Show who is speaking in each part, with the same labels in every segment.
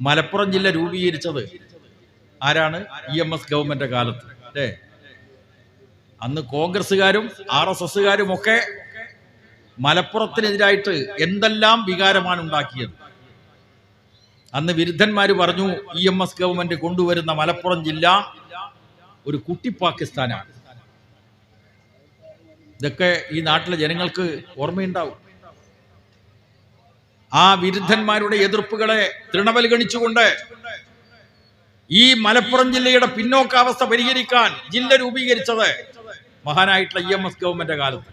Speaker 1: മലപ്പുറം ജില്ല രൂപീകരിച്ചത് ആരാണ്? ഇ എം എസ് ഗവൺമെന്റ് കാലത്ത്. അല്ലേ? അന്ന് കോൺഗ്രസ്സുകാരും ആർ എസ് എസുകാരും ഒക്കെ മലപ്പുറത്തിനെതിരായിട്ട് എന്തെല്ലാം വികാരമാണ് ഉണ്ടാക്കിയത്? അന്ന് വിരുദ്ധന്മാര് പറഞ്ഞു ഇ എം എസ് ഗവൺമെന്റ് കൊണ്ടുവരുന്ന മലപ്പുറം ജില്ല ഒരു കുട്ടി പാകിസ്ഥാനാണ്. ഇതൊക്കെ ഈ നാട്ടിലെ ജനങ്ങൾക്ക് ഓർമ്മയുണ്ടാവും. ആ വിരുദ്ധന്മാരുടെ എതിർപ്പുകളെ തൃണവൽഗണിച്ചുകൊണ്ട് ഈ മലപ്പുറം ജില്ലയുടെ പിന്നോക്കാവസ്ഥ പരിഹരിക്കാൻ ജില്ല രൂപീകരിച്ചത് മഹാനായിട്ടുള്ള ഇ എം എസ് ഗവൺമെന്റ് കാലത്ത്.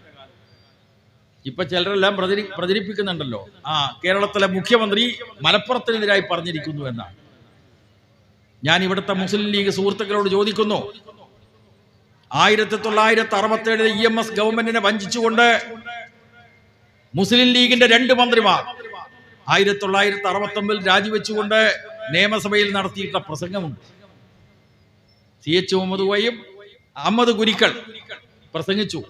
Speaker 1: ഇപ്പൊ ചിലരെല്ലാം പ്രചരി പ്രചരിപ്പിക്കുന്നുണ്ടല്ലോ. ആ കേരളത്തിലെ മുഖ്യമന്ത്രി മലപ്പുറത്തിനെതിരായി പറഞ്ഞിരിക്കുന്നു എന്നാണ്. ഞാൻ ഇവിടുത്തെ മുസ്ലിം ലീഗ് സുഹൃത്തുക്കളോട് ചോദിക്കുന്നു ആയിരത്തി തൊള്ളായിരത്തി അറുപത്തി ഏഴിലെ ഇ എം എസ് ഗവൺമെന്റിനെ വഞ്ചിച്ചുകൊണ്ട് മുസ്ലിം ലീഗിന്റെ രണ്ട് മന്ത്രിമാർ ആയിരത്തി തൊള്ളായിരത്തി അറുപത്തി ഒമ്പതിൽ രാജിവെച്ചുകൊണ്ട് നിയമസഭയിൽ നടത്തിയിട്ടുള്ള പ്രസംഗമുണ്ട്. സി എച്ച് മുഹമ്മദ് വൈയും അഹമ്മദ് ഗുരിക്കൾ പ്രസംഗിച്ചു.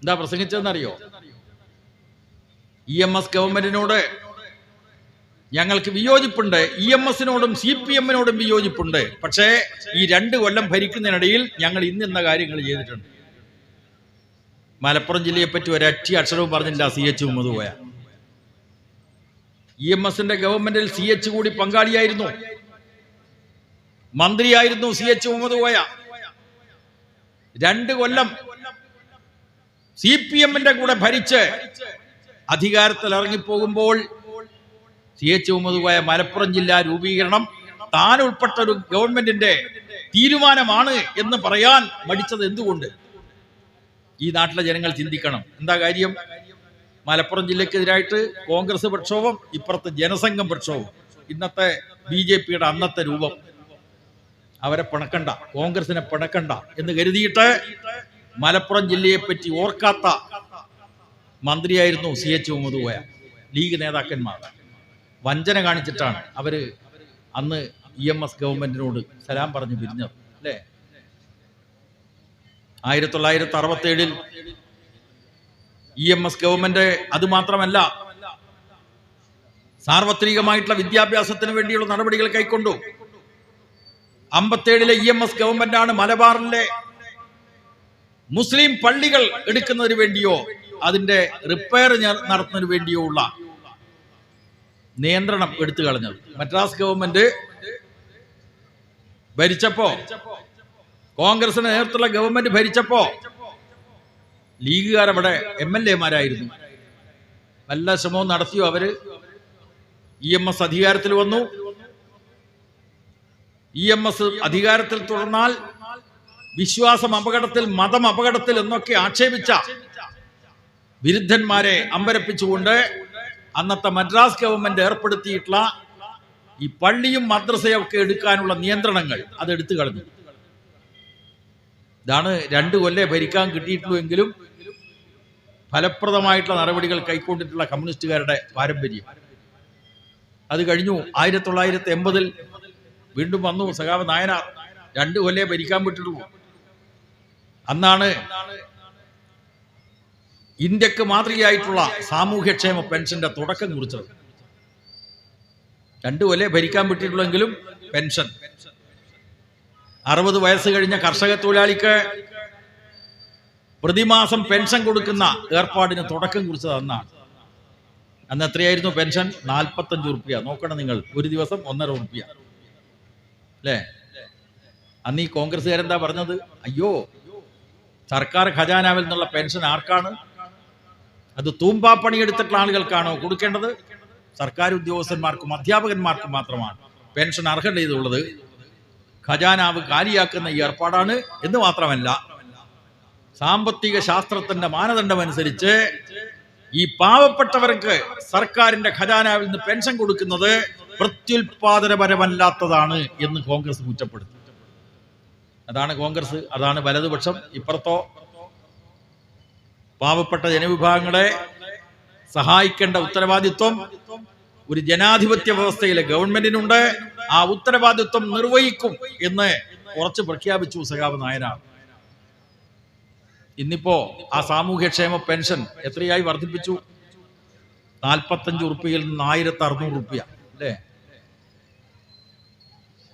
Speaker 1: എന്താ പ്രസംഗിച്ചതെന്നറിയോ? ഇ എം എസ് ഗവൺമെന്റിനോട് ഞങ്ങൾക്ക് വിയോജിപ്പുണ്ട്. ഇ എം എസിനോടും സി പി എമ്മിനോടും വിയോജിപ്പുണ്ട്. പക്ഷേ ഈ രണ്ട് കൊല്ലം ഭരിക്കുന്നതിനിടയിൽ ഞങ്ങൾ ഇന്ന് ഇന്ന കാര്യങ്ങൾ ചെയ്തിട്ടുണ്ട്. മലപ്പുറം ജില്ലയെ പറ്റി ഒരൊറ്റ അക്ഷരവും പറഞ്ഞില്ല സി എച്ച് മുഹമ്മദ് പോയ ഇ എം എസിന്റെ ഗവൺമെന്റിൽ സി എച്ച് കൂടി പങ്കാളിയായിരുന്നു. മന്ത്രിയായിരുന്നു സി എച്ച് മുഹമ്മദ് കോയ. രണ്ട് കൊല്ലം സി പി എമ്മിന്റെ കൂടെ ഭരിച്ച് അധികാരത്തിൽ ഇറങ്ങിപ്പോകുമ്പോൾ സി എച്ച് മുഹമ്മദ് കോയ മലപ്പുറം ജില്ലാ രൂപീകരണം താൻ ഉൾപ്പെട്ട ഒരു ഗവൺമെന്റിന്റെ തീരുമാനമാണ് എന്ന് പറയാൻ മടിച്ചത് എന്തുകൊണ്ട്? ഈ നാട്ടിലെ ജനങ്ങൾ ചിന്തിക്കണം. എന്താ കാര്യം? മലപ്പുറം ജില്ലക്കെതിരായിട്ട് കോൺഗ്രസ് പ്രക്ഷോഭം ഇപ്പുറത്ത് ജനസംഘം പ്രക്ഷോഭം. ഇന്നത്തെ ബി ജെ പിയുടെ അന്നത്തെ രൂപം. അവരെ പിണക്കണ്ട കോൺഗ്രസിനെ പിണക്കണ്ട എന്ന് കരുതിയിട്ട് മലപ്പുറം ജില്ലയെ പറ്റി ഓർക്കാത്ത മന്ത്രിയായിരുന്നു സി എച്ച് മുഹമ്മദ് ലീഗ് നേതാക്കന്മാർ. വഞ്ചന കാണിച്ചിട്ടാണ് അവർ അന്ന് ഇ എം എസ് ഗവൺമെന്റിനോട് സലാം പറഞ്ഞു പിരിഞ്ഞത്. അല്ലേ? ആയിരത്തി തൊള്ളായിരത്തി അറുപത്തി ഏഴിൽ ഇ എം എസ് ഗവൺമെന്റ് അത് മാത്രമല്ല സാർവത്രികമായിട്ടുള്ള വിദ്യാഭ്യാസത്തിന് വേണ്ടിയുള്ള നടപടികൾ കൈക്കൊണ്ടു. അമ്പത്തേഴിലെ ഇ എം എസ് ആണ് മലബാറിലെ മുസ്ലിം പള്ളികൾ എടുക്കുന്നതിന് വേണ്ടിയോ അതിന്റെ റിപ്പയർ നടത്തുന്നതിന് വേണ്ടിയോ ഉള്ള നിയന്ത്രണം എടുത്തു കളഞ്ഞത്. മദ്രാസ് ഗവൺമെന്റ് ഭരിച്ചപ്പോ കോൺഗ്രസിന് നേതൃത്വമുള്ള ഗവൺമെന്റ് ഭരിച്ചപ്പോ ലീഗുകാർ അവിടെ എം എൽ എമാരായിരുന്നു നല്ല ശ്രമവും നടത്തിയോ അവർ? ഇ എം എസ് അധികാരത്തിൽ വന്നു. ഇ എം എസ് അധികാരത്തിൽ തുടർന്നാൽ വിശ്വാസം അപകടത്തിൽ മതം അപകടത്തിൽ എന്നൊക്കെ ആക്ഷേപിച്ച വിരുദ്ധന്മാരെ അമ്പരപ്പിച്ചുകൊണ്ട് അന്നത്തെ മദ്രാസ് ഗവൺമെന്റ് ഏർപ്പെടുത്തിയിട്ടുള്ള ഈ പള്ളിയും മദ്രസയും ഒക്കെ എടുക്കാനുള്ള നിയന്ത്രണങ്ങൾ അത് എടുത്തു കളഞ്ഞു. ഇതാണ് രണ്ട് കൊല്ലേ ഭരിക്കാൻ കിട്ടിയിട്ടുള്ളൂ എങ്കിലും ഫലപ്രദമായിട്ടുള്ള നടപടികൾ കൈക്കൊണ്ടിട്ടുള്ള കമ്മ്യൂണിസ്റ്റുകാരുടെ പാരമ്പര്യം. അത് കഴിഞ്ഞു ആയിരത്തി തൊള്ളായിരത്തി എൺപതിൽ വീണ്ടും വന്നു. സഖാവ് നായനാർ രണ്ട് കൊല്ലേ ഭരിക്കാൻ വിട്ടിട്ടുള്ളൂ അന്നാണ് ഇന്ത്യയ്ക്ക് മാതൃകയായിട്ടുള്ള സാമൂഹ്യക്ഷേമ പെൻഷന്റെ തുടക്കം കുറിച്ചത്. രണ്ടു കൊല്ലേ ഭരിക്കാൻ വിട്ടിട്ടുള്ളെങ്കിലും പെൻഷൻ. അറുപത് വയസ്സ് കഴിഞ്ഞ കർഷക തൊഴിലാളിക്ക് പ്രതിമാസം പെൻഷൻ കൊടുക്കുന്ന ഏർപ്പാടിന് തുടക്കം കുറിച്ചത് അന്നാണ്. അന്ന് എത്രയായിരുന്നു പെൻഷൻ? നാൽപ്പത്തഞ്ച് ഉറുപ്പ്യ നോക്കണം നിങ്ങൾ. ഒരു ദിവസം ഒന്നര ഉറുപ്പ്യ അല്ലേ? അന്ന് ഈ കോൺഗ്രസ്സുകാരെന്താ പറഞ്ഞത്? അയ്യോ സർക്കാർ ഖജാനാവിൽ നിന്നുള്ള പെൻഷൻ ആർക്കാണ്? അത് തൂമ്പാ പണിയെടുത്തിട്ടുള്ള ആളുകൾക്കാണോ കൊടുക്കേണ്ടത്? സർക്കാർ ഉദ്യോഗസ്ഥന്മാർക്കും അധ്യാപകന്മാർക്കും മാത്രമാണ് പെൻഷൻ അർഹത ചെയ്തുള്ളത് ഖജാനാവ് കാലിയാക്കുന്ന ഈ ഏർപ്പാടാണ് എന്ന് മാത്രമല്ല സാമ്പത്തിക ശാസ്ത്രത്തിന്റെ മാനദണ്ഡം അനുസരിച്ച് ഈ പാവപ്പെട്ടവർക്ക് സർക്കാരിന്റെ ഖജാനാവിൽ നിന്ന് പെൻഷൻ കൊടുക്കുന്നത് പ്രത്യുൽപാദനപരമല്ലാത്തതാണ് എന്ന് കോൺഗ്രസ് കുറ്റപ്പെടുത്തി. അതാണ് കോൺഗ്രസ് അതാണ് വലതുപക്ഷം. ഇപ്പുറത്തോ പാവപ്പെട്ട ജനവിഭാഗങ്ങളെ സഹായിക്കേണ്ട ഉത്തരവാദിത്വം ഒരു ജനാധിപത്യ വ്യവസ്ഥയിലെ ഗവൺമെന്റിനുണ്ട്. ആ ഉത്തരവാദിത്വം നിർവഹിക്കും എന്ന് ഉറച്ചു പ്രഖ്യാപിച്ചു സഖാവ് നായനാർ ഇന്നിപ്പോ ആ സാമൂഹ്യക്ഷേമ പെൻഷൻ എത്രയായി വർദ്ധിപ്പിച്ചു? നാൽപ്പത്തഞ്ച് ഉറുപ്പിയിൽ നിന്ന് ആയിരത്തി അറുന്നൂറ് റുപ്യ അല്ലേ?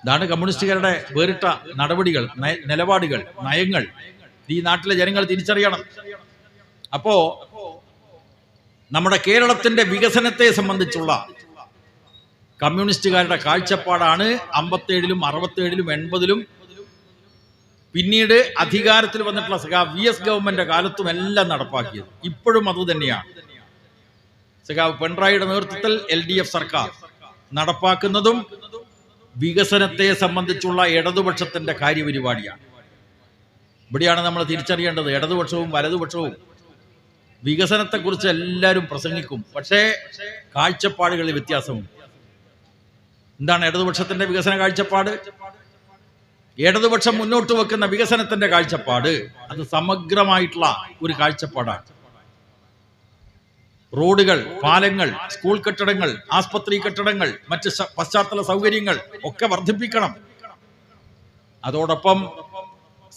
Speaker 1: ഇതാണ് കമ്മ്യൂണിസ്റ്റുകാരുടെ വേറിട്ട നടപടികൾ നിലപാടുകൾ നയങ്ങൾ. ഈ നാട്ടിലെ ജനങ്ങൾ തിരിച്ചറിയണം. അപ്പോ നമ്മുടെ കേരളത്തിന്റെ വികസനത്തെ സംബന്ധിച്ചുള്ള കമ്മ്യൂണിസ്റ്റുകാരുടെ കാഴ്ചപ്പാടാണ് അമ്പത്തേഴിലും അറുപത്തേഴിലും എൺപതിലും പിന്നീട് അധികാരത്തിൽ വന്നിട്ടുള്ള സഖാവ് വി എസ് ഗവൺമെന്റ് കാലത്തും എല്ലാം നടപ്പാക്കിയത്. ഇപ്പോഴും അത് തന്നെയാണ് സഖാവ് പിണറായിയുടെ നേതൃത്വത്തിൽ എൽ ഡി എഫ് സർക്കാർ നടപ്പാക്കുന്നതും വികസനത്തെ സംബന്ധിച്ചുള്ള ഇടതുപക്ഷത്തിന്റെ കാര്യപരിപാടിയാണ്. ഇവിടെയാണ് നമ്മൾ തിരിച്ചറിയേണ്ടത്. ഇടതുപക്ഷവും വലതുപക്ഷവും വികസനത്തെക്കുറിച്ച് എല്ലാവരും പ്രസംഗിക്കും. പക്ഷേ കാഴ്ചപ്പാടുകളിൽ വ്യത്യാസമുണ്ട്. എന്താണ് ഇടതുപക്ഷത്തിന്റെ വികസന കാഴ്ചപ്പാട്? ഇടതുപക്ഷം മുന്നോട്ട് വെക്കുന്ന വികസനത്തിന്റെ കാഴ്ചപ്പാട് അത് സമഗ്രമായിട്ടുള്ള ഒരു കാഴ്ചപ്പാടാണ്. റോഡുകൾ പാലങ്ങൾ സ്കൂൾ കെട്ടിടങ്ങൾ ആസ്പത്രി കെട്ടിടങ്ങൾ മറ്റ് പശ്ചാത്തല സൗകര്യങ്ങൾ ഒക്കെ വർദ്ധിപ്പിക്കണം. അതോടൊപ്പം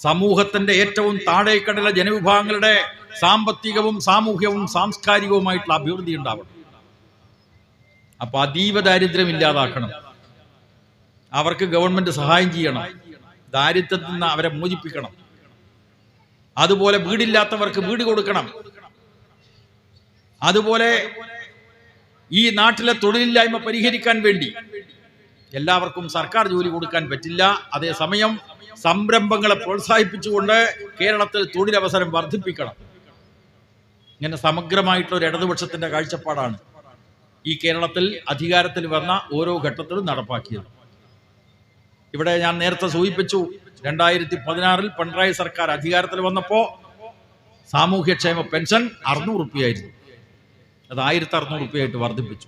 Speaker 1: സമൂഹത്തിന്റെ ഏറ്റവും താഴേക്കടല ജനവിഭാഗങ്ങളുടെ സാമ്പത്തികവും സാമൂഹ്യവും സാംസ്കാരികവുമായിട്ടുള്ള അഭിവൃദ്ധി ഉണ്ടാവണം. അപ്പൊ അതീവ ദാരിദ്ര്യം ഇല്ലാതാക്കണം. അവർക്ക് ഗവൺമെന്റ് സഹായം ചെയ്യണം. ദാരിദ്ര്യത്തിൽ നിന്ന് അവരെ മോചിപ്പിക്കണം. അതുപോലെ വീടില്ലാത്തവർക്ക് വീട് കൊടുക്കണം. അതുപോലെ ഈ നാട്ടിലെ തൊഴിലില്ലായ്മ പരിഹരിക്കാൻ വേണ്ടി എല്ലാവർക്കും സർക്കാർ ജോലി കൊടുക്കാൻ പറ്റില്ല. അതേസമയം സംരംഭങ്ങളെ പ്രോത്സാഹിപ്പിച്ചുകൊണ്ട് കേരളത്തിൽ തൊഴിലവസരം വർദ്ധിപ്പിക്കണം. ഇങ്ങനെ സമഗ്രമായിട്ടുള്ള ഒരു ഇടതുപക്ഷത്തിന്റെ കാഴ്ചപ്പാടാണ് ഈ കേരളത്തിൽ അധികാരത്തിൽ വന്ന ഓരോ ഘട്ടത്തിലും നടപ്പാക്കിയത്. ഇവിടെ ഞാൻ നേരത്തെ സൂചിപ്പിച്ചു രണ്ടായിരത്തി പതിനാറിൽ പിണറായി സർക്കാർ അധികാരത്തിൽ വന്നപ്പോ സാമൂഹ്യക്ഷേമ പെൻഷൻ അറുന്നൂറ് റുപ്യായിരുന്നു. അത് ആയിരത്തി അറുന്നൂറ് റുപ്യായിട്ട് വർദ്ധിപ്പിച്ചു.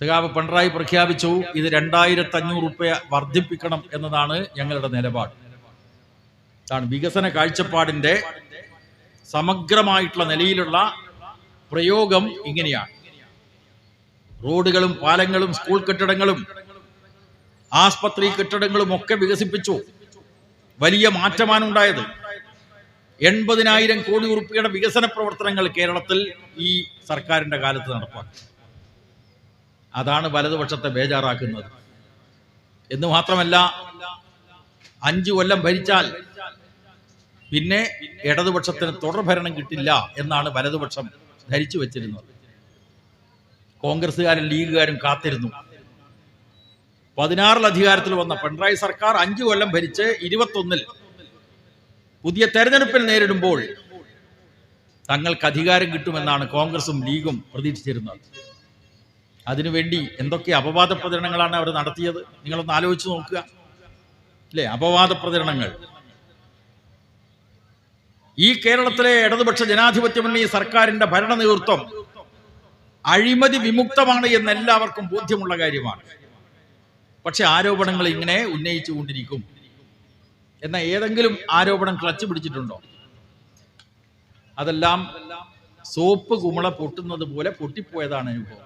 Speaker 1: സഖാവ് പിണറായി പ്രഖ്യാപിച്ചു ഇത് രണ്ടായിരത്തി അഞ്ഞൂറ് റുപ്യ വർദ്ധിപ്പിക്കണം എന്നതാണ് ഞങ്ങളുടെ നിലപാട്. ഇതാണ് വികസന കാഴ്ചപ്പാടിന്റെ സമഗ്രമായിട്ടുള്ള നിലയിലുള്ള പ്രയോഗം ഇങ്ങനെയാണ്. റോഡുകളും പാലങ്ങളും സ്കൂൾ കെട്ടിടങ്ങളും ആസ്പത്രി കെട്ടിടങ്ങളും ഒക്കെ വികസിപ്പിച്ചു. വലിയ മാറ്റമാണ് ഉണ്ടായത് എൺപതിനായിരം കോടി ഉറുപ്പിയുടെ വികസന പ്രവർത്തനങ്ങൾ കേരളത്തിൽ ഈ സർക്കാരിന്റെ കാലത്ത് നടപ്പാക്കി. അതാണ് വലതുപക്ഷത്തെ ബേജാറാക്കുന്നത്. എന്ന് മാത്രമല്ല അഞ്ചു കൊല്ലം ഭരിച്ചാൽ പിന്നെ ഇടതുപക്ഷത്തിന് തുടർഭരണം കിട്ടില്ല എന്നാണ് വലതുപക്ഷം ധരിച്ചു വെച്ചിരുന്നത്. കോൺഗ്രസ്സുകാരും ലീഗുകാരും കാത്തിരുന്നു. പതിനാറിൽ അധികാരത്തിൽ വന്ന പിണറായി സർക്കാർ അഞ്ചു കൊല്ലം ഭരിച്ച് ഇരുപത്തൊന്നിൽ പുതിയ തെരഞ്ഞെടുപ്പിൽ നേരിടുമ്പോൾ തങ്ങൾക്ക് അധികാരം കിട്ടുമെന്നാണ് കോൺഗ്രസും ലീഗും പ്രതീക്ഷിച്ചിരുന്നത്. അതിനുവേണ്ടി എന്തൊക്കെ അപവാദ പ്രചരണങ്ങളാണ് അവർ നടത്തിയത്? നിങ്ങളൊന്ന് ആലോചിച്ച് നോക്കുക. അല്ലേ? അപവാദ പ്രചരണങ്ങൾ. ഈ കേരളത്തിലെ ഇടതുപക്ഷ ജനാധിപത്യ മുന്നണി സർക്കാരിന്റെ ഭരണ നേതൃത്വം അഴിമതി വിമുക്തമാണ് എന്ന് എല്ലാവർക്കും ബോധ്യമുള്ള കാര്യമാണ്. പക്ഷെ ആരോപണങ്ങൾ ഇങ്ങനെ ഉന്നയിച്ചുകൊണ്ടിരിക്കും എന്ന ഏതെങ്കിലും ആരോപണം ക്ലച്ച് പിടിച്ചിട്ടുണ്ടോ? അതെല്ലാം സോപ്പ് കുമള പൊട്ടുന്നത് പോലെ പൊട്ടിപ്പോയതാണ് അനുഭവം.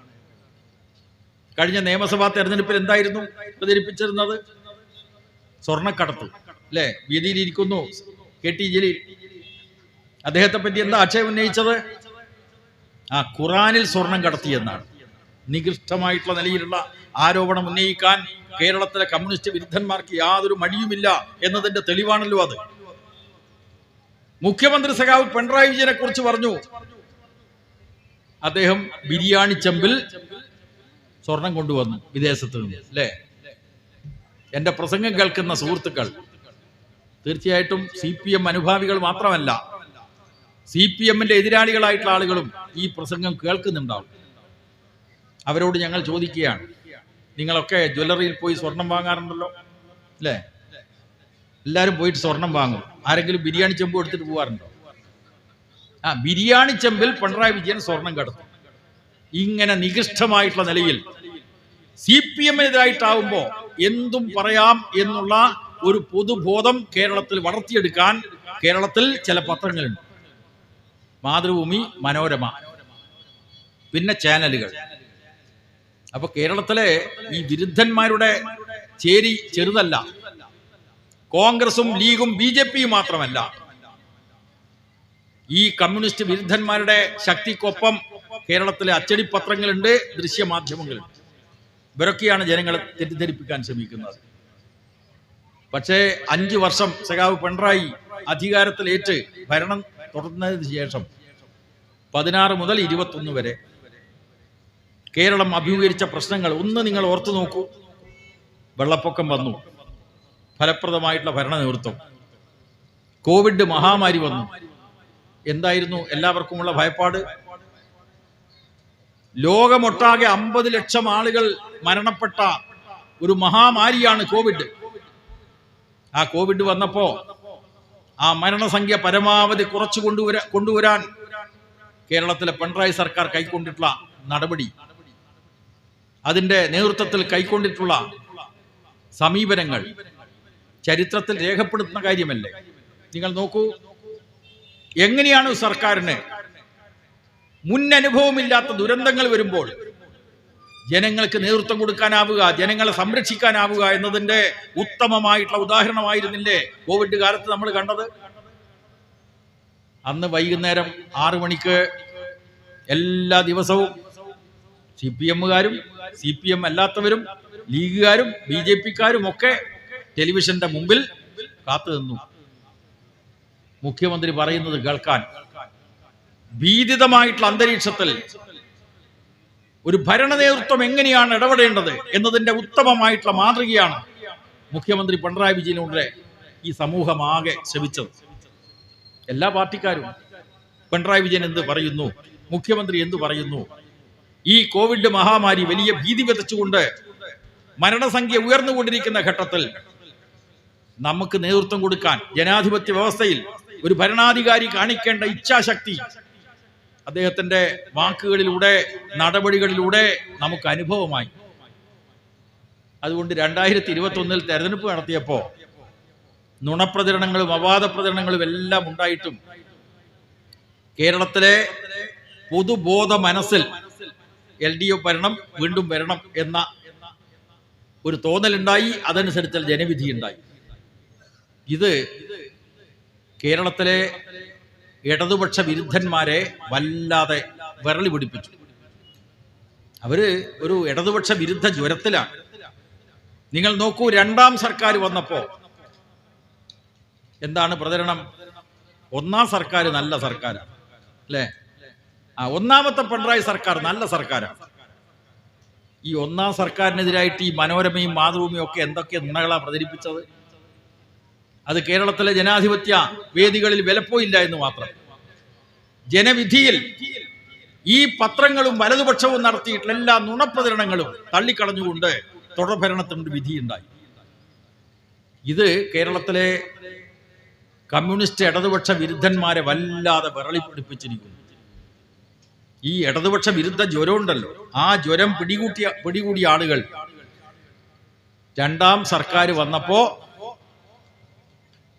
Speaker 1: കഴിഞ്ഞ നിയമസഭാ തെരഞ്ഞെടുപ്പിൽ എന്തായിരുന്നു പ്രചരിപ്പിച്ചിരുന്നത്? സ്വർണക്കടത്ത് അല്ലേ? വേദിയിലിരിക്കുന്നു കെ ടി ജലീൽ. അദ്ദേഹത്തെ പറ്റി എന്താ ആക്ഷേപം ഉന്നയിച്ചത്? ആ ഖുറാനിൽ സ്വർണം കടത്തി എന്നാണ് നികൃഷ്ടമായിട്ടുള്ള നിലയിലുള്ള ആരോപണം ഉന്നയിക്കാൻ കേരളത്തിലെ കമ്മ്യൂണിസ്റ്റ് വിരുദ്ധന്മാർക്ക് യാതൊരു മടിയുമില്ല എന്നതിന്റെ തെളിവാണല്ലോ അത്. മുഖ്യമന്ത്രി സഖാവ് പിണറായി വിജയനെ കുറിച്ച് പറഞ്ഞു. അദ്ദേഹം ബിരിയാണി ചെമ്പിൽ സ്വർണം കൊണ്ടുവന്നു വിദേശത്ത് നിന്ന് അല്ലേ? എന്റെ പ്രസംഗം കേൾക്കുന്ന സുഹൃത്തുക്കൾ തീർച്ചയായിട്ടും സി പി എം അനുഭാവികൾ മാത്രമല്ല സി പി എമ്മിന്റെ എതിരാളികളായിട്ടുള്ള ആളുകളും ഈ പ്രസംഗം കേൾക്കുന്നുണ്ടാവും. അവരോട് ഞങ്ങൾ ചോദിക്കുകയാണ് നിങ്ങളൊക്കെ ജ്വല്ലറിയിൽ പോയി സ്വർണം വാങ്ങാറുണ്ടല്ലോ? അല്ലേ? എല്ലാവരും പോയിട്ട് സ്വർണം വാങ്ങും. ആരെങ്കിലും ബിരിയാണി ചെമ്പ് എടുത്തിട്ട് പോകാറുണ്ടോ ആ ബിരിയാണി ചെമ്പിൽ പിണറായി വിജയൻ സ്വർണം കടത്തും. ഇങ്ങനെ നികൃഷ്ടമായിട്ടുള്ള നിലയിൽ സി പി എമ്മിനെതിരായിട്ടാവുമ്പോ എന്തും പറയാം എന്നുള്ള ഒരു പൊതുബോധം കേരളത്തിൽ വളർത്തിയെടുക്കാൻ കേരളത്തിൽ ചില പത്രങ്ങളുണ്ട്. മാതൃഭൂമി മനോരമ. പിന്നെ ചാനലുകൾ. അപ്പൊ കേരളത്തിലെ ഈ വിരുദ്ധന്മാരുടെ ചേരി ചെറുതല്ല. കോൺഗ്രസും ലീഗും ബി ജെ പിയും മാത്രമല്ല. ഈ കമ്മ്യൂണിസ്റ്റ് വിരുദ്ധന്മാരുടെ ശക്തിക്കൊപ്പം കേരളത്തിലെ അച്ചടി പത്രങ്ങളുണ്ട് ദൃശ്യമാധ്യമങ്ങളുണ്ട്. ഇവരൊക്കെയാണ് ജനങ്ങളെ തെറ്റിദ്ധരിപ്പിക്കാൻ ശ്രമിക്കുന്നത്. പക്ഷേ അഞ്ചു വർഷം സഖാവ് പിണറായി അധികാരത്തിലേറ്റ് ഭരണം തുടർന്നതിന് ശേഷം പതിനാറ് മുതൽ ഇരുപത്തൊന്ന് വരെ കേരളം അഭിമുഖീകരിച്ച പ്രശ്നങ്ങൾ ഒന്ന് നിങ്ങൾ ഓർത്തു നോക്കൂ. വെള്ളപ്പൊക്കം വന്നു. ഫലപ്രദമായിട്ടുള്ള ഭരണ നേതൃത്വം കോവിഡ് മഹാമാരി വന്നു. എന്തായിരുന്നു എല്ലാവർക്കുമുള്ള ഭയപ്പാട്? ലോകമൊട്ടാകെ അമ്പത് ലക്ഷം ആളുകൾ മരണപ്പെട്ട ഒരു മഹാമാരിയാണ് കോവിഡ്. ആ കോവിഡ് വന്നപ്പോ ആ മരണസംഖ്യ പരമാവധി കുറച്ചു കൊണ്ടുവരാ കൊണ്ടുവരാൻ കേരളത്തിലെ പിണറായി സർക്കാർ കൈക്കൊണ്ടിട്ടുള്ള നടപടി അതിന്റെ നേതൃത്വത്തിൽ കൈക്കൊണ്ടിട്ടുള്ള സമീപനങ്ങൾ ചരിത്രത്തിൽ രേഖപ്പെടുത്തുന്ന കാര്യമല്ലേ? നിങ്ങൾ നോക്കൂ എങ്ങനെയാണ് സർക്കാരിന് മുൻ അനുഭവമില്ലാത്ത ദുരന്തങ്ങൾ വരുമ്പോൾ ജനങ്ങൾക്ക് നേതൃത്വം കൊടുക്കാനാവുക ജനങ്ങളെ സംരക്ഷിക്കാനാവുക എന്നതിന്റെ ഉത്തമമായിട്ടുള്ള ഉദാഹരണമായിരുന്നില്ലേ കോവിഡ് കാലത്ത് നമ്മൾ കണ്ടത്? അന്ന് വൈകുന്നേരം ആറു മണിക്ക് എല്ലാ ദിവസവും സി പി എമ്മുകാരും സി പി എം അല്ലാത്തവരും ലീഗുകാരും ബി ജെ പിക്കാരും ഒക്കെ ടെലിവിഷന്റെ മുമ്പിൽ കാത്തു നിന്നു. മുഖ്യമന്ത്രി പറയുന്നത് കേൾക്കാൻ. ഭീതിതമായിട്ടുള്ള അന്തരീക്ഷത്തിൽ ഒരു ഭരണ നേതൃത്വം എങ്ങനെയാണ് ഇടപെടേണ്ടത് എന്നതിന്റെ ഉത്തമമായിട്ടുള്ള മാതൃകയാണ് മുഖ്യമന്ത്രി പിണറായി വിജയനോടെ ഈ സമൂഹമാകെ ശ്രമിച്ചത് എല്ലാ പാർട്ടിക്കാരും പിണറായി വിജയൻ എന്ത് പറയുന്നു? മുഖ്യമന്ത്രി എന്ത് പറയുന്നു? ഈ കോവിഡ് മഹാമാരി വലിയ ഭീതി വിതച്ചുകൊണ്ട് മരണസംഖ്യ ഉയർന്നുകൊണ്ടിരിക്കുന്ന ഘട്ടത്തിൽ നമുക്ക് നേതൃത്വം കൊടുക്കാൻ ജനാധിപത്യ വ്യവസ്ഥയിൽ ഒരു ഭരണാധികാരി കാണിക്കേണ്ട ഇച്ഛാശക്തി അദ്ദേഹത്തിന്റെ വാക്കുകളിലൂടെ നടപടികളിലൂടെ നമുക്ക് അനുഭവമായി. അതുകൊണ്ട് രണ്ടായിരത്തി ഇരുപത്തി ഒന്നിൽ തെരഞ്ഞെടുപ്പ് നടത്തിയപ്പോ നുണപ്രചരണങ്ങളും അവാദ പ്രചരണങ്ങളും എല്ലാം ഉണ്ടായിട്ടും കേരളത്തിലെ പൊതുബോധ മനസ്സിൽ എൽ ഡി എഫ് വരണം വീണ്ടും വരണം എന്ന ഒരു തോന്നലുണ്ടായി. അതനുസരിച്ച് ജനവിധി ഉണ്ടായി ഇത് കേരളത്തിലെ ഇടതുപക്ഷ വിരുദ്ധന്മാരെ വല്ലാതെ വിരളി പിടിപ്പിച്ചു. അവർ ഒരു ഇടതുപക്ഷ വിരുദ്ധ ജ്വരത്തിലാണ്. നിങ്ങൾ നോക്കൂ രണ്ടാം സർക്കാർ വന്നപ്പോ എന്താണ് പ്രചരണം? ഒന്നാം സർക്കാർ നല്ല സർക്കാരാണ് അല്ലേ? ആ ഒന്നാമത്തെ പിണറായി സർക്കാർ നല്ല സർക്കാരാണ് ഈ ഒന്നാം സർക്കാരിനെതിരായിട്ട് ഈ മനോരമയും മാതൃഭൂമിയും ഒക്കെ എന്തൊക്കെ നുണകളാണ് പ്രചരിപ്പിച്ചത്? അത് കേരളത്തിലെ ജനാധിപത്യ വേദികളിൽ വിലപ്പോയില്ല എന്ന് മാത്രം. ജനവിധിയിൽ ഈ പത്രങ്ങളും വലതുപക്ഷവും നടത്തിയിട്ടുള്ള എല്ലാ നുണപ്രചരണങ്ങളും തള്ളിക്കളഞ്ഞുകൊണ്ട് തുടർഭരണത്തിനൊരു വിധിയുണ്ടായി. ഇത് കേരളത്തിലെ കമ്മ്യൂണിസ്റ്റ് ഇടതുപക്ഷ വിരുദ്ധന്മാരെ വല്ലാതെ വിറളി പിടിപ്പിച്ചിരിക്കുന്നു ഈ ഇടതുപക്ഷ വിരുദ്ധ ജ്വരം ഉണ്ടല്ലോ ആ ജ്വരം പിടികൂട്ടിയ പിടികൂടിയ ആളുകൾ. രണ്ടാം സർക്കാർ വന്നപ്പോ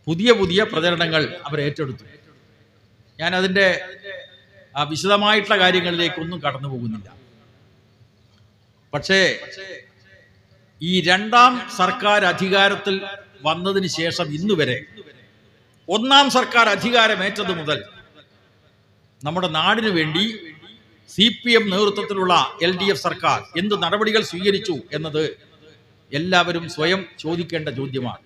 Speaker 1: പുതിയ പുതിയ പ്രചരണങ്ങൾ അവർ ഏറ്റെടുത്തു. ഞാൻ അതിന്റെ വിശദമായിട്ടുള്ള കാര്യങ്ങളിലേക്കൊന്നും കടന്നു പോകുന്നില്ല. പക്ഷേ ഈ രണ്ടാം സർക്കാർ അധികാരത്തിൽ വന്നതിന് ശേഷം ഇന്നു വരെ ഒന്നാം സർക്കാർ അധികാരമേറ്റത് മുതൽ നമ്മുടെ നാടിനു വേണ്ടി സി പി എം നേതൃത്വത്തിലുള്ള എൽ ഡി എഫ് സർക്കാർ എന്ത് നടപടികൾ സ്വീകരിച്ചു എന്നത് എല്ലാവരും സ്വയം ചോദിക്കേണ്ട ചോദ്യമാണ്.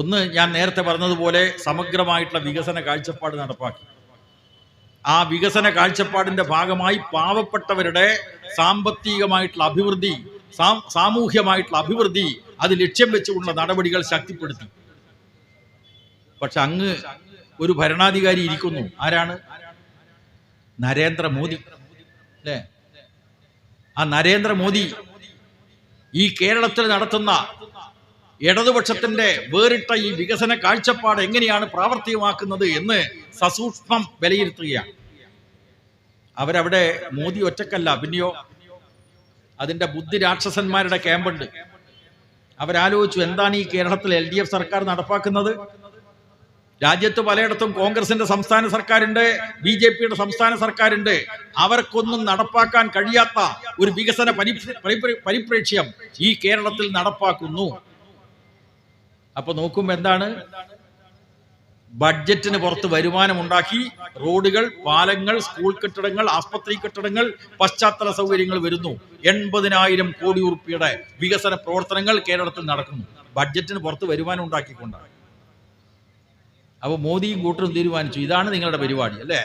Speaker 1: ഒന്ന് ഞാൻ നേരത്തെ പറഞ്ഞതുപോലെ സമഗ്രമായിട്ടുള്ള വികസന കാഴ്ചപ്പാട് നടപ്പാക്കി. ആ വികസന കാഴ്ചപ്പാടിന്റെ ഭാഗമായി പാവപ്പെട്ടവരുടെ സാമ്പത്തികമായിട്ടുള്ള അഭിവൃദ്ധി സാമൂഹ്യമായിട്ടുള്ള അഭിവൃദ്ധി അത് ലക്ഷ്യം വെച്ചുള്ള നടപടികൾ ശക്തിപ്പെടുത്തി. പക്ഷെ അങ്ങ് ഒരു ഭരണാധികാരി ഇരിക്കുന്നു. ആരാണ്? നരേന്ദ്രമോദി. അല്ലേ? ആ നരേന്ദ്രമോദി ഈ കേരളത്തിൽ നടത്തുന്ന ഇടതുപക്ഷത്തിന്റെ വേറിട്ട ഈ വികസന കാഴ്ചപ്പാട് എങ്ങനെയാണ് പ്രാവർത്തികമാക്കുന്നത് എന്ന് സസൂക്ഷ്മം വിലയിരുത്തുകയാണ്. അവരവിടെ മോദി ഒറ്റക്കല്ല പിന്നെയോ അതിന്റെ ബുദ്ധി രാക്ഷസന്മാരുടെ ക്യാമ്പുണ്ട്. അവരാലോചിച്ചു എന്താണ് ഈ കേരളത്തിൽ എൽ സർക്കാർ നടപ്പാക്കുന്നത്? രാജ്യത്ത് പലയിടത്തും കോൺഗ്രസിന്റെ സംസ്ഥാന സർക്കാരുണ്ട് ബി ജെ പിയുടെ സംസ്ഥാന സർക്കാരുണ്ട്. അവർക്കൊന്നും നടപ്പാക്കാൻ കഴിയാത്ത ഒരു വികസന പരിപ്ര- പരിപ്ര- പരിപ്രേക്ഷ്യം ഈ കേരളത്തിൽ നടപ്പാക്കുന്നു. അപ്പൊ നോക്കുമ്പോ എന്താണ്? ബഡ്ജറ്റിന് പുറത്ത് വരുമാനം ഉണ്ടാക്കി റോഡുകൾ പാലങ്ങൾ സ്കൂൾ കെട്ടിടങ്ങൾ ആസ്പത്രി കെട്ടിടങ്ങൾ പശ്ചാത്തല സൗകര്യങ്ങൾ വരുന്നു. എൺപതിനായിരം കോടി ഉറുപ്പിയുടെ വികസന പ്രവർത്തനങ്ങൾ കേരളത്തിൽ നടക്കുന്നു. ബഡ്ജറ്റിന് പുറത്ത് വരുമാനം ഉണ്ടാക്കിക്കൊണ്ടാണ്. അപ്പൊ മോദിയും കൂട്ടരും തീരുമാനിച്ചു. ഇതാണ് നിങ്ങളുടെ പരിപാടി അല്ലേ?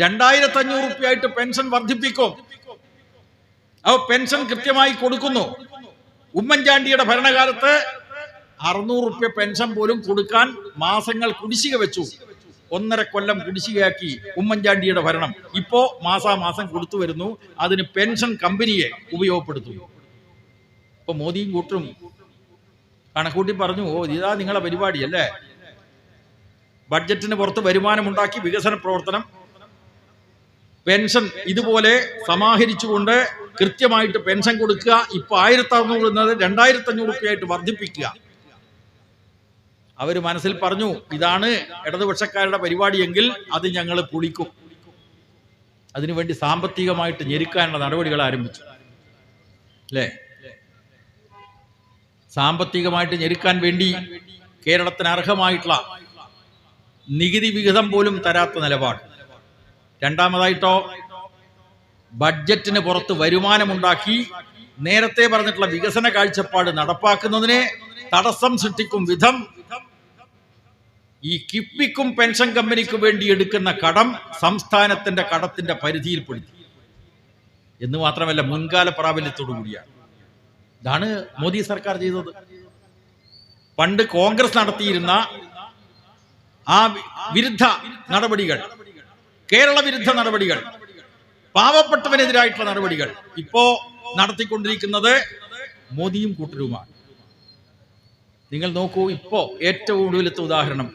Speaker 1: രണ്ടായിരത്തി അഞ്ഞൂറ് റുപ്യായിട്ട് പെൻഷൻ വർദ്ധിപ്പിക്കും. അപ്പൊ പെൻഷൻ കൃത്യമായി കൊടുക്കുന്നു. ഉമ്മൻചാണ്ടിയുടെ ഭരണകാലത്ത് അറുന്നൂറ് റുപ്യ പെൻഷൻ പോലും കൊടുക്കാൻ മാസങ്ങൾ കുടിശ്ശിക വെച്ചു. ഒന്നര കൊല്ലം കുടിശ്ശികയാക്കി ഉമ്മൻചാണ്ടിയുടെ ഭരണം. ഇപ്പോ മാസാമാസം കൊടുത്തു വരുന്നു. അതിന് പെൻഷൻ കമ്പനിയെ ഉപയോഗപ്പെടുത്തുന്നു. ഇപ്പൊ മോദിയും കൂട്ടും കണക്കൂട്ടി പറഞ്ഞു ഓ ഇതാ നിങ്ങളെ പരിപാടി അല്ലേ? ബഡ്ജറ്റിന് പുറത്ത് വരുമാനമുണ്ടാക്കി വികസന പ്രവർത്തനം പെൻഷൻ ഇതുപോലെ സമാഹരിച്ചുകൊണ്ട് കൃത്യമായിട്ട് പെൻഷൻ കൊടുക്കുക ഇപ്പൊ ആയിരത്തി അറുന്നൂറ് എന്നത് രണ്ടായിരത്തി അഞ്ഞൂറ് റുപ്യായിട്ട് വർദ്ധിപ്പിക്കുക. അവർ മനസ്സിൽ പറഞ്ഞു ഇതാണ് ഇടതുപക്ഷക്കാരുടെ പരിപാടിയെങ്കിൽ അത് ഞങ്ങൾ പൊളിക്കും. അതിനുവേണ്ടി സാമ്പത്തികമായിട്ട് ഞെരുക്കാനുള്ള നടപടികൾ ആരംഭിച്ചു. അല്ലേ? സാമ്പത്തികമായിട്ട് ഞെരുക്കാൻ വേണ്ടി കേരളത്തിന് അർഹമായിട്ടുള്ള നികുതി വിഹിതം പോലും തരാത്ത നിലപാട്. രണ്ടാമതായിട്ടോ ബഡ്ജറ്റിന് പുറത്ത് വരുമാനമുണ്ടാക്കി നേരത്തെ പറഞ്ഞിട്ടുള്ള വികസന കാഴ്ചപ്പാട് നടപ്പാക്കുന്നതിനെ തടസ്സം സൃഷ്ടിക്കും വിധം ഈ കിഫ്ബിക്കും പെൻഷൻ കമ്പനിക്കും വേണ്ടി എടുക്കുന്ന കടം സംസ്ഥാനത്തിന്റെ കടത്തിന്റെ പരിധിയിൽപ്പെടുത്തി എന്ന് മാത്രമല്ല മുൻകാല പ്രാബല്യത്തോടു കൂടിയാണ് ഇതാണ് മോദി സർക്കാർ ചെയ്തത്. പണ്ട് കോൺഗ്രസ് നടത്തിയിരുന്ന ആ വിരുദ്ധ നടപടികൾ കേരള വിരുദ്ധ നടപടികൾ പാവപ്പെട്ടവനെതിരായിട്ടുള്ള നടപടികൾ ഇപ്പോ നടത്തിക്കൊണ്ടിരിക്കുന്നത് മോദിയും കൂട്ടരുമാണ്. നിങ്ങൾ നോക്കൂ ഇപ്പോ ഏറ്റവും ഒടുവിലത്തെ ഉദാഹരണം.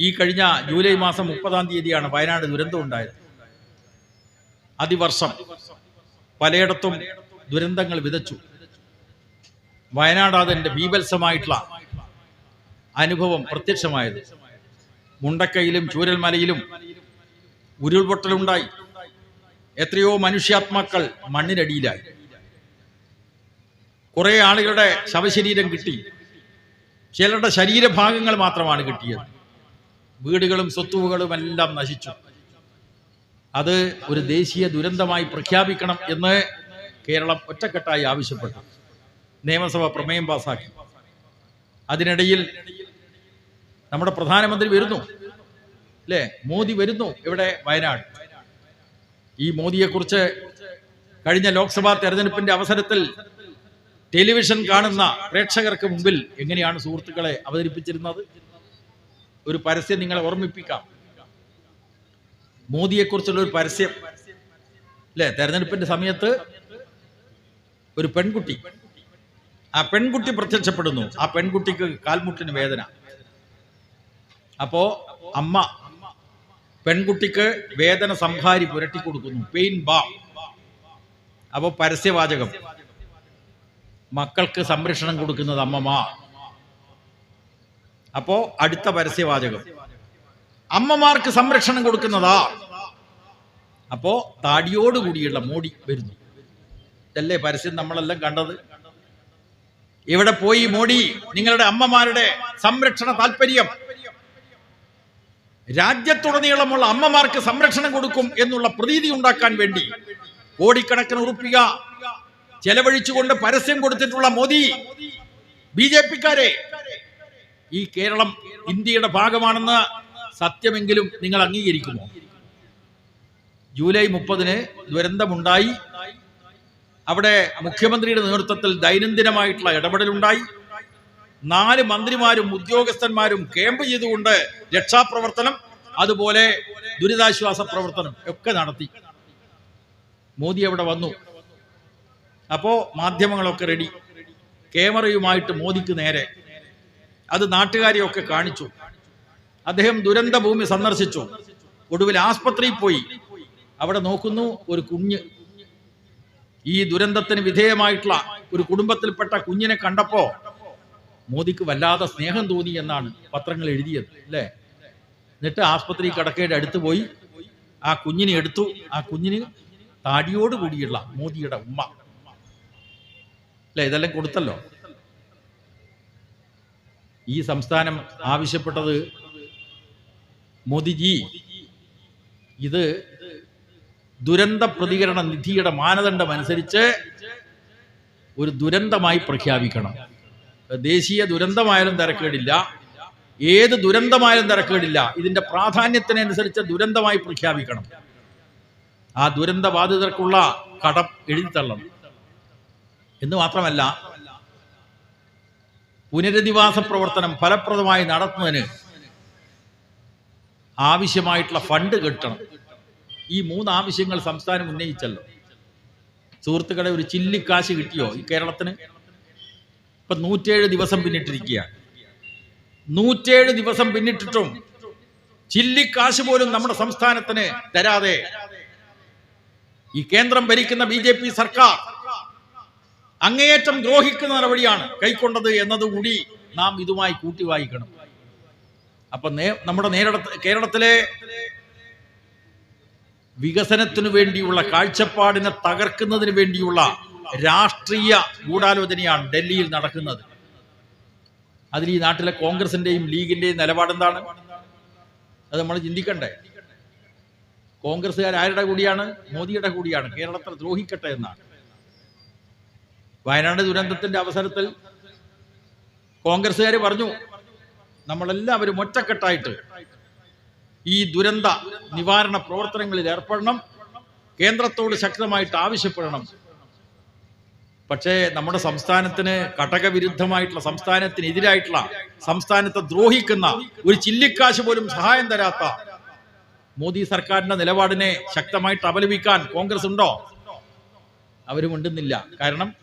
Speaker 1: ഈ കഴിഞ്ഞ ജൂലൈ മാസം മുപ്പതാം തീയതിയാണ് വയനാട് ദുരന്തം ഉണ്ടായത്. അതിവർഷം പലയിടത്തും ദുരന്തങ്ങൾ വിതച്ചു. വയനാട് അതിന്റെ ബീഭത്സമായിട്ടുള്ള അനുഭവം പ്രത്യക്ഷമായത്. മുണ്ടക്കയിലും ചൂരൽമലയിലും ഉരുൾപൊട്ടലുണ്ടായി. എത്രയോ മനുഷ്യാത്മാക്കൾ മണ്ണിനടിയിലായി. കുറെ ആളുകളുടെ ശവശരീരം കിട്ടി. ചിലരുടെ ശരീരഭാഗങ്ങൾ മാത്രമാണ് കിട്ടിയത്. വീടുകളും സ്വത്തുവകളും എല്ലാം നശിച്ചു. അത് ഒരു ദേശീയ ദുരന്തമായി പ്രഖ്യാപിക്കണം എന്ന് കേരളം ഒറ്റക്കെട്ടായി ആവശ്യപ്പെട്ടു. നിയമസഭ പ്രമേയം പാസാക്കി. അതിനിടയിൽ നമ്മുടെ പ്രധാനമന്ത്രി വരുന്നു. അല്ലേ മോദി വരുന്നു ഇവിടെ വയനാട്. ഈ മോദിയെക്കുറിച്ച് കഴിഞ്ഞ ലോക്സഭാ തെരഞ്ഞെടുപ്പിന്റെ അവസരത്തിൽ ടെലിവിഷൻ കാണുന്ന പ്രേക്ഷകർക്ക് മുമ്പിൽ എങ്ങനെയാണ് സുഹൃത്തുക്കളെ അവതരിപ്പിച്ചിരുന്നത്? ഒരു പരസ്യം നിങ്ങളെ ഓർമ്മിപ്പിക്കാം. മോദിയെക്കുറിച്ചുള്ള ഒരു പരസ്യം. അല്ലേ തെരഞ്ഞെടുപ്പിന്റെ സമയത്ത് ഒരു പെൺകുട്ടി. ആ പെൺകുട്ടി പ്രത്യക്ഷപ്പെടുന്നു. ആ പെൺകുട്ടിക്ക് കാൽമുട്ടിന് വേദന. അപ്പോ അമ്മ പെൺകുട്ടിക്ക് വേദന സംഹാരി പുരട്ടി കൊടുക്കുന്നു. പെയിൻ ബാ. അപ്പോ പരസ്യവാചകം. മക്കൾക്ക് സംരക്ഷണം കൊടുക്കുന്നത് അമ്മമാ അപ്പോ അടുത്ത പരസ്യവാചകം. അമ്മമാർക്ക് സംരക്ഷണം കൊടുക്കുന്നതാ. അപ്പോ താടിയോടുകൂടിയുള്ള മോടി വരുന്നു. ഇതല്ലേ പരസ്യം നമ്മളെല്ലാം കണ്ടത്? ഇവിടെ പോയി മോഡി നിങ്ങളുടെ അമ്മമാരുടെ സംരക്ഷണ താല്പര്യം രാജ്യത്തുടനീളമുള്ള അമ്മമാർക്ക് സംരക്ഷണം കൊടുക്കും എന്നുള്ള പ്രതീതി ഉണ്ടാക്കാൻ വേണ്ടി കോടിക്കണക്കിന് ഉറുപ്പിക ചെലവഴിച്ചുകൊണ്ട് പരസ്യം കൊടുത്തിട്ടുള്ള മോദി ബി ജെ പിക്കാരെ ഈ കേരളം ഇന്ത്യയുടെ ഭാഗമാണെന്ന് സത്യമെങ്കിലും നിങ്ങൾ അംഗീകരിക്കുമോ? ജൂലൈ മുപ്പതിന് ദുരന്തമുണ്ടായി. അവിടെ മുഖ്യമന്ത്രിയുടെ നേതൃത്വത്തിൽ ദൈനംദിനമായിട്ടുള്ള ഇടപെടലുണ്ടായി. നാല് മന്ത്രിമാരും ഉദ്യോഗസ്ഥന്മാരും ക്യാമ്പ് ചെയ്തുകൊണ്ട് രക്ഷാപ്രവർത്തനം അതുപോലെ ദുരിതാശ്വാസ പ്രവർത്തനം ഒക്കെ നടത്തി. മോദി അവിടെ വന്നു. അപ്പോ മാധ്യമങ്ങളൊക്കെ റെഡി ക്യാമറയുമായിട്ട് മോദിക്ക് നേരെ. അത് നാട്ടുകാരെയൊക്കെ കാണിച്ചു. അദ്ദേഹം ദുരന്ത ഭൂമി സന്ദർശിച്ചു. ഒടുവിൽ ആസ്പത്രിയിൽ പോയി. അവിടെ നോക്കുന്നു ഒരു കുഞ്ഞ് ഈ ദുരന്തത്തിന് വിധേയമായിട്ടുള്ള ഒരു കുടുംബത്തിൽപ്പെട്ട കുഞ്ഞിനെ കണ്ടപ്പോ മോദിക്ക് വല്ലാതെ സ്നേഹം തോന്നി എന്നാണ് പത്രങ്ങൾ എഴുതിയത് അല്ലേ? എന്നിട്ട് ആസ്പത്രി കിടക്കയുടെ അടുത്ത് പോയി ആ കുഞ്ഞിനെ എടുത്തു. ആ കുഞ്ഞിന് താടിയോട് കൂടിയുള്ള മോദിയുടെ ഉമ്മ. അല്ലേ? ഇതെല്ലാം കൊടുത്തല്ലോ. ഈ സംസ്ഥാനം ആവശ്യപ്പെട്ടത് മോദിജി. ഇത് ദുരന്ത പ്രതികരണ നിധിയുടെ മാനദണ്ഡം അനുസരിച്ച് ഒരു ദുരന്തമായി പ്രഖ്യാപിക്കണം. ദേശീയ ദുരന്തമായാലും തിരക്കേടില്ല. ഏത് ദുരന്തമായാലും തിരക്കേടില്ല. ഇതിന്റെ പ്രാധാന്യത്തിനനുസരിച്ച് ദുരന്തമായി പ്രഖ്യാപിക്കണം. ആ ദുരന്ത ബാധിതർക്കുള്ള കടം എഴുതിത്തള്ളണം. എന്ന് മാത്രമല്ല പുനരധിവാസ പ്രവർത്തനം ഫലപ്രദമായി നടത്തുന്നതിന് ആവശ്യമായിട്ടുള്ള ഫണ്ട് കിട്ടണം. ഈ മൂന്ന് ആവശ്യങ്ങൾ സംസ്ഥാനം ഉന്നയിച്ചല്ലോ. സുഹൃത്തുക്കളെ ഒരു ചില്ലിക്കാശ് കിട്ടിയോ ഈ കേരളത്തിന്? ഇപ്പൊ നൂറ്റേഴ് ദിവസം പിന്നിട്ടിരിക്കുകയാണ്. നൂറ്റേഴ് ദിവസം പിന്നിട്ടിട്ടും ചില്ലിക്കാശ് പോലും നമ്മുടെ സംസ്ഥാനത്തിന് തരാതെ ഈ കേന്ദ്രം ഭരിക്കുന്ന ബി ജെ പി സർക്കാർ അങ്ങേയറ്റം ദ്രോഹിക്കുന്ന നടപടിയാണ് കൈക്കൊണ്ടത് എന്നതുകൂടി നാം ഇതുമായി കൂട്ടി വായിക്കണം അപ്പൊ നമ്മുടെ നേരിട കേരളത്തിലെ വികസനത്തിനു വേണ്ടിയുള്ള കാഴ്ചപ്പാടിനെ തകർക്കുന്നതിന് വേണ്ടിയുള്ള രാഷ്ട്രീയ ഗൂഢാലോചനയാണ് ഡൽഹിയിൽ നടക്കുന്നത്. അതിൽ ഈ നാട്ടിലെ കോൺഗ്രസിന്റെയും ലീഗിന്റെയും നിലപാടെന്താണ് അത് നമ്മൾ ചിന്തിക്കണ്ടേ. കോൺഗ്രസ്സുകാർ ആരുടെ കൂടിയാണ്? മോദിയുടെ കൂടിയാണ്. കേരളത്തെ ദ്രോഹിക്കട്ടെ എന്നാണ്. വയനാട് ദുരന്തത്തിന്റെ അവസരത്തിൽ കോൺഗ്രസ്സുകാർ പറഞ്ഞു നമ്മളെല്ലാവരും ഒറ്റക്കെട്ടായിട്ട് ഈ ദുരന്ത നിവാരണ പ്രവർത്തനങ്ങളിൽ ഏർപ്പെടണം. കേന്ദ്രത്തോട് ശക്തമായിട്ട് ആവശ്യപ്പെടണം. പക്ഷേ നമ്മുടെ സംസ്ഥാനത്തിന് ഘടകവിരുദ്ധമായിട്ടുള്ള സംസ്ഥാനത്തിനെതിരായിട്ടുള്ള സംസ്ഥാനത്തെ ദ്രോഹിക്കുന്ന ഒരു ചില്ലിക്കാശ് പോലും സഹായം തരാത്ത മോദി സർക്കാരിന്റെ നിലപാടിനെ ശക്തമായിട്ട് അപലപിക്കാൻ കോൺഗ്രസ് ഉണ്ടോ? അവരും ഉണ്ടെന്നില്ല. കാരണം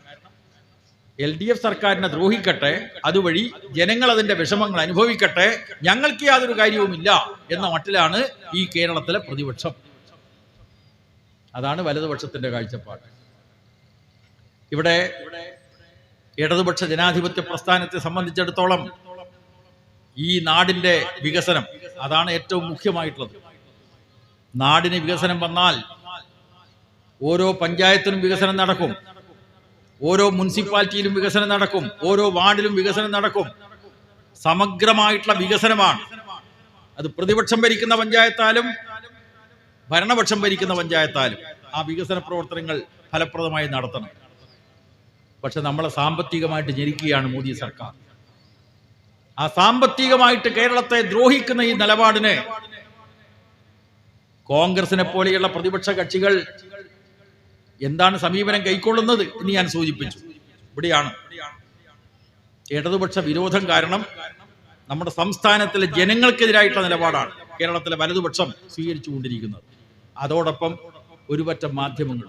Speaker 1: എൽ ഡി എഫ് സർക്കാരിനെ ദ്രോഹിക്കട്ടെ അതുവഴി ജനങ്ങൾ അതിന്റെ വിഷമങ്ങൾ അനുഭവിക്കട്ടെ ഞങ്ങൾക്ക് യാതൊരു കാര്യവുമില്ല എന്ന മട്ടിലാണ് ഈ കേരളത്തിലെ പ്രതിപക്ഷം. അതാണ് വലതുപക്ഷത്തിന്റെ കാഴ്ചപ്പാട്. ഇവിടെ ഇടതുപക്ഷ ജനാധിപത്യ പ്രസ്ഥാനത്തെ സംബന്ധിച്ചിടത്തോളം ഈ നാടിന്റെ വികസനം അതാണ് ഏറ്റവും മുഖ്യമായിട്ടുള്ളത്. നാടിന് വികസനം വന്നാൽ ഓരോ പഞ്ചായത്തിനും വികസനം നടക്കും. ഓരോ മുനിസിപ്പാലിറ്റിയിലും വികസനം നടക്കും ഓരോ വാർഡിലും വികസനം നടക്കും. സമഗ്രമായിട്ടുള്ള വികസനമാണ്. അത് പ്രതിപക്ഷം ഭരിക്കുന്ന പഞ്ചായത്താലും ഭരണപക്ഷം ഭരിക്കുന്ന പഞ്ചായത്താലും ആ വികസന പ്രവർത്തനങ്ങൾ ഫലപ്രദമായി നടത്തണം. പക്ഷെ നമ്മളെ സാമ്പത്തികമായിട്ട് ഞെരുക്കുകയാണ് മോദി സർക്കാർ. ആ സാമ്പത്തികമായിട്ട് കേരളത്തെ ദ്രോഹിക്കുന്ന ഈ നിലപാടിനെ കോൺഗ്രസിനെ പോലെയുള്ള പ്രതിപക്ഷ കക്ഷികൾ എന്താണ് സമീപനം കൈക്കൊള്ളുന്നത് എന്ന് ഞാൻ സൂചിപ്പിച്ചു. ഇവിടെയാണ് ഇടതുപക്ഷ വിരോധം കാരണം നമ്മുടെ സംസ്ഥാനത്തിലെ ജനങ്ങൾക്കെതിരായിട്ടുള്ള നിലപാടാണ് കേരളത്തിലെ വലതുപക്ഷം സ്വീകരിച്ചുകൊണ്ടിരിക്കുന്നത്. അതോടൊപ്പം ഒരുപറ്റം മാധ്യമങ്ങൾ